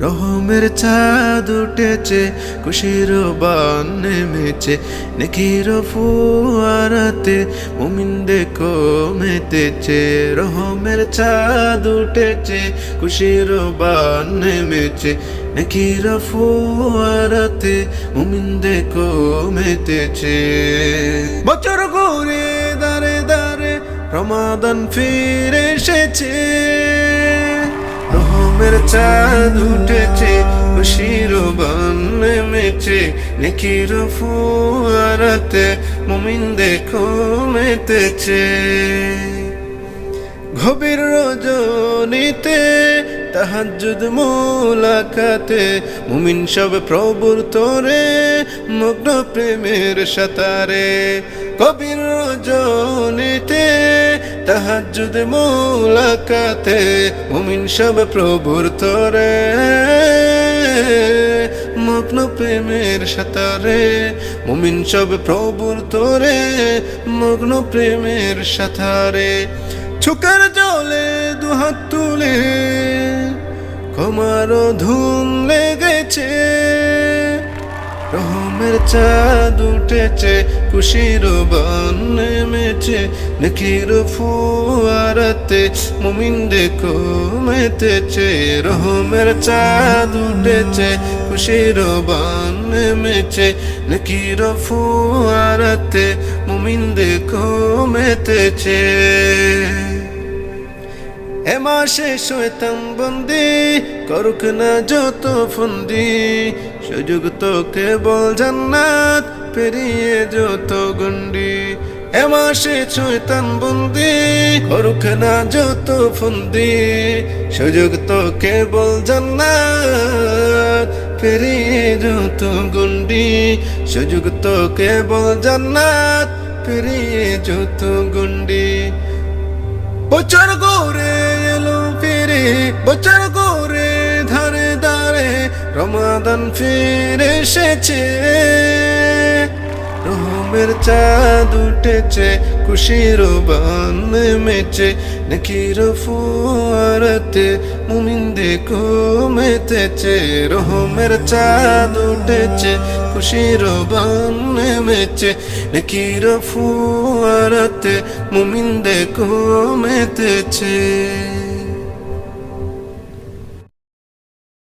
রহমের চাঁদ উঠেছে, খুশির বান নেমেছে। নেকির ফুয়ারাতে মুমিন দেখো মেতেছে। রহমের চাঁদ উঠেছে, খুশির বান নেমেছে। নেকির ফুয়ারাতে মুমিন দেখো মেতেছে। বছর ঘুরে দারে দারে রমাদান ফিরে এসেছে। রহমের চাঁদ উঠেছে খুশির বান নেমেছে নেকির ফুয়ারাতে মুমিন দেখো মেতেছে গভীর রজনীতে তাহাজ্জুদ মোলাকাতে মুমিন সব প্রভুর তোরে মগ্ন প্রেমের সাতারে কবির রজনীতে তাহাজ্জুদ মোলাকাতে মুমিন সব প্রভুর তোরে, মগ্ন প্রেমের সাতারে, মুমিন সব প্রভুর তোরে, মগ্ন প্রেমের সাতারে। ছুকার জলে দুহাত তুলে, ক্ষমার ধুম লেগেছে, রহমের চাঁদ উঠেছে খুশির বান নেমেছে নেকির ফুয়ারাতে দেখো মেতেছে রহমের চাঁদ উঠেছে খুশির বান নেমেছে নেকির ফুয়ারাতে দেখো মেতেছে এ মাসে শৈতান বন্দি করুক না যত ফন্দি সুযোগ তো কেবল জান্নাত পেরিয়ে যত গন্ডি এ মাসে শৈতান বন্দি, করুক না যত ফন্দি। সুযোগ তো কেবল জান্নাত, পেরিয়ে যত গন্ডি সুযোগ তো কেবল জান্নাত, পেরিয়ে যত গন্ডি বছর গোরে এলো ফিরে, বছর গোরে ধারে ধারে রমাদান ফিরে এসেছে। রহমের চাঁদ উঠেছে খুশির বান নেমেছে নেকির ফুয়ারাতে মুমিন দেখো মেতেছে রহমের চাঁদ উঠেছে খুশির বান নেমেছে নেকির ফুয়ারাতে মুমিন দেখো মেতেছে